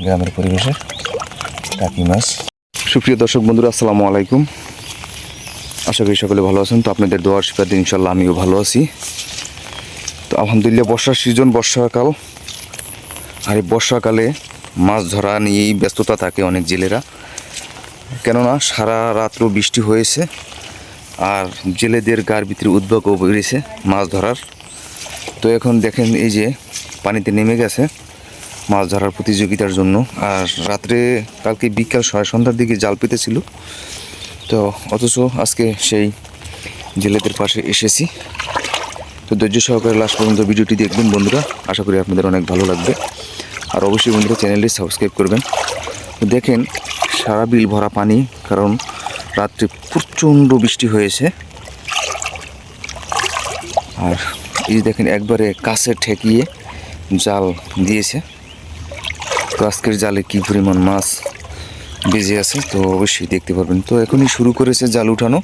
গ্রামের পরিবেশে টাকি মাছ। সুপ্রিয় দর্শক বন্ধুরা, আসসালামু আলাইকুম। আশা করি সকলে ভালো আছেন। তো আপনাদের দোয়ার শিপাতে ইনশাল্লাহ আমিও ভালো আছি। তো আলহামদুলিল্লাহ, বর্ষার সিজন, বর্ষাকাল। আর এই বর্ষাকালে মাছ ধরা নিয়েই ব্যস্ততা থাকে অনেক জেলেরা। কেননা সারা রাত্র বৃষ্টি হয়েছে আর জেলেদের গার ভিতরে উদ্বেগও বেড়েছে মাছ ধরার। তো এখন দেখেন এই যে পানিতে নেমে গেছে। মাছ ধরার প্রতিযোগিতার জন্য। আর রাত্রে কালকে বিকাল ছয় সন্ধ্যার দিকে জাল পেতেছিল। তো অথচ আজকে সেই জেলেদের পাশে এসেছি। তো ধৈর্য সহকারে লাস্ট পর্যন্ত ভিডিওটি দেখবেন বন্ধুরা। আশা করি আপনাদের অনেক ভালো লাগবে। আর অবশ্যই বন্ধুরা চ্যানেলটি সাবস্ক্রাইব করবেন। দেখেন, সারা বিল ভরা পানি, কারণ রাত্রে প্রচণ্ড বৃষ্টি হয়েছে। আর এই দেখেন, একবারে কাছে ঠেকিয়ে জাল দিয়েছে। তো আজকের জালে কি পরিমাণ মাছ বেজে আছে, তো অবশ্যই দেখতে পারবেন। তো এখনই শুরু করেছে জাল উঠানো।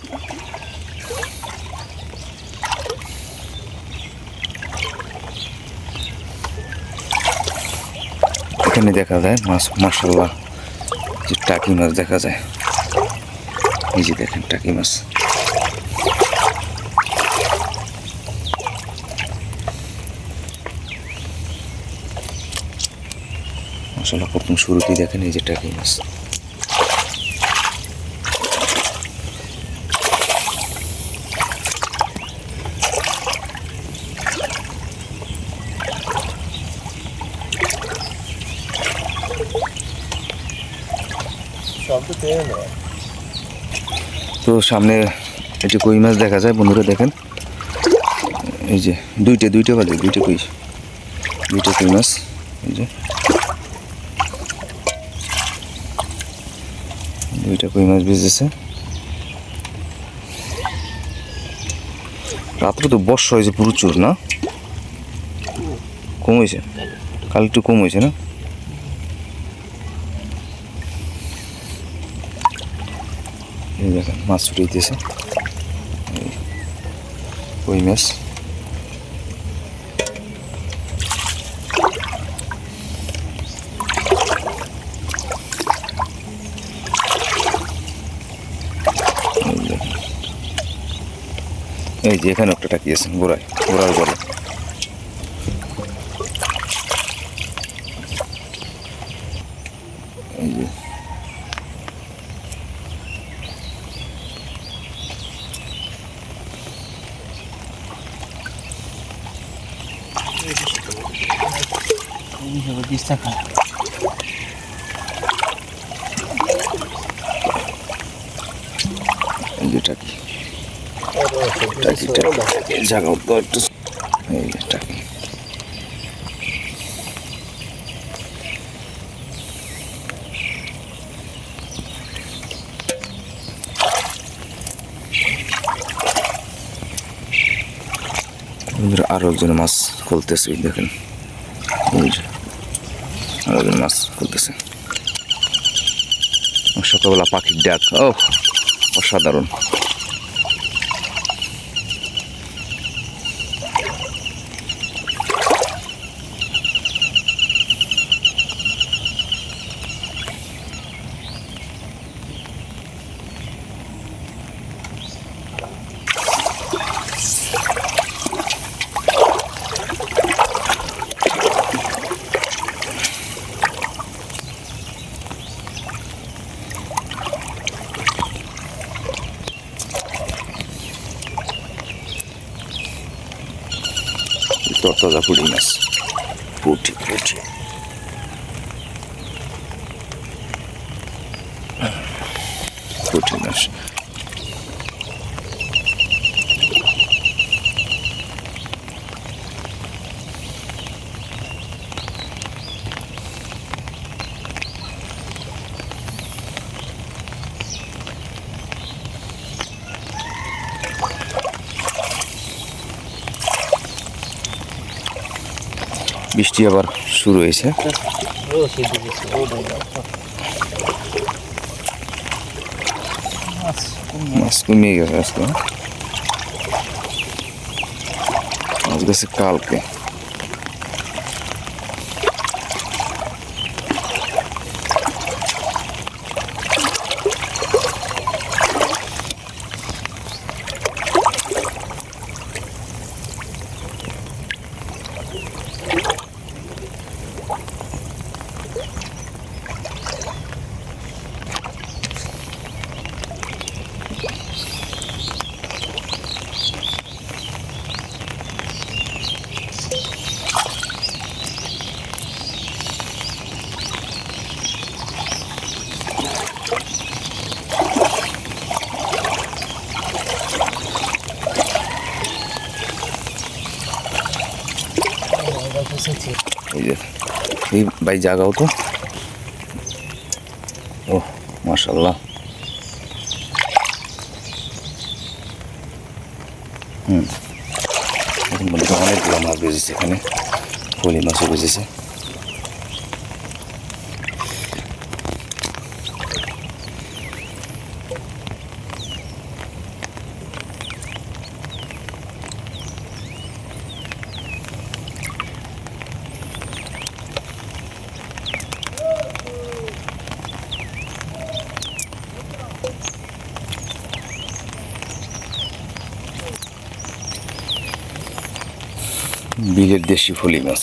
এখানে দেখা যায় মাছ মাসাল্লাহ যে টাকি মাছ দেখা যায়। এই যে দেখেন টাকি মাছ। মশলা প্রথম শুরুতেই দেখেন এই যে টাকি মাছ। তো সামনে একটি কই মাছ দেখা যায় বন্ধুরা দেখেন। এই যে দুইটা দুইটা বাজে দুইটা কই দুইটা কই মাছ এই যে। দুইটা কই মাছ বেজেছে? রাত্রে তো বর্ষা হয়েছে প্রচুর, না? কম হয়েছে? কাল একটু কম হয়েছে, না? দেখেন, মাছ ছুটে দিতেছে কই মাছ? এই যে এখানে একটা টাকিয়েছে গোড়ায়, গোড়ার গলে এই যে। এই যে টাকি টাকি টাকি। জায়গা একটু এই আরও একজন মাছ খুলতেছে দেখেন। আরও একজন মাছ খুলতেছে। সকালবেলা পাখির ডাক ও অসাধারণ। toda a bulimas. Puti, puti. Puti, nas. Mas... বৃষ্টি আবার শুরু হয়েছে। মাছ কমিয়ে গেছে আজকে। মাছ কালকে। এই ভাই জাগাও তো। ও মাশাল্লাহ হুম। অনেকগুলো মাছ বেজেছে এখানে। পলি মাছও বেজেছে। বিলের দেশি ফলি মাছ।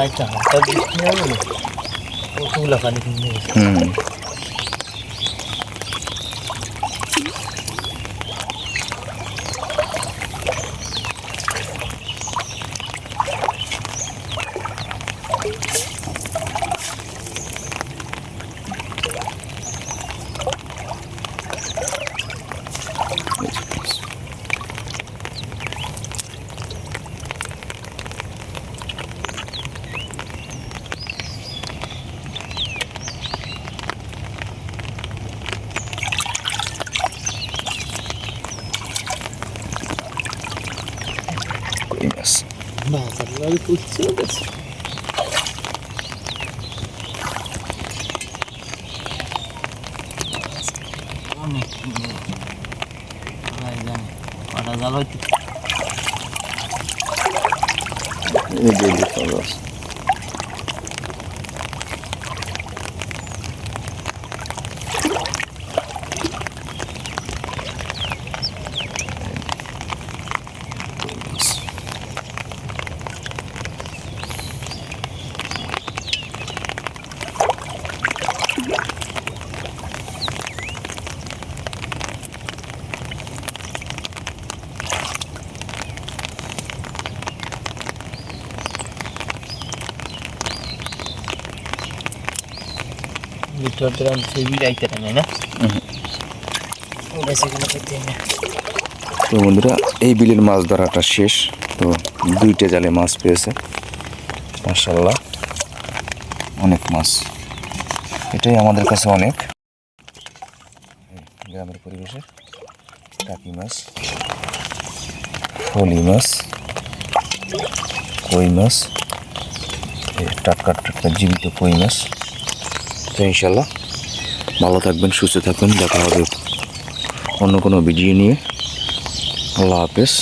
আচ্ছা হালকা বৃষ্টি হবে না কতগুলো পানি কিনে গেছে হুম মাছ আপনার করছে অনেক কটা জাল হয়তো না বেশি কোনো খেতে না তো বন্ধুরা এই বিলের মাছ ধরাটা শেষ। তো দুইটা জালে মাছ পেয়েছে। মার্শাল্লাহ অনেক মাছ। এটাই আমাদের কাছে অনেক। গ্রামের পরিবেশে টাকি মাছ ফলি মাছ কই মাছ টাটকা টাটকা জীবিত কই মাছ। তো ইনশাল্লাহ ভালো থাকবেন সুস্থ থাকবেন। দেখা হবে অন্য কোনো ভিডিও নিয়ে। আল্লাহ হাফেজ।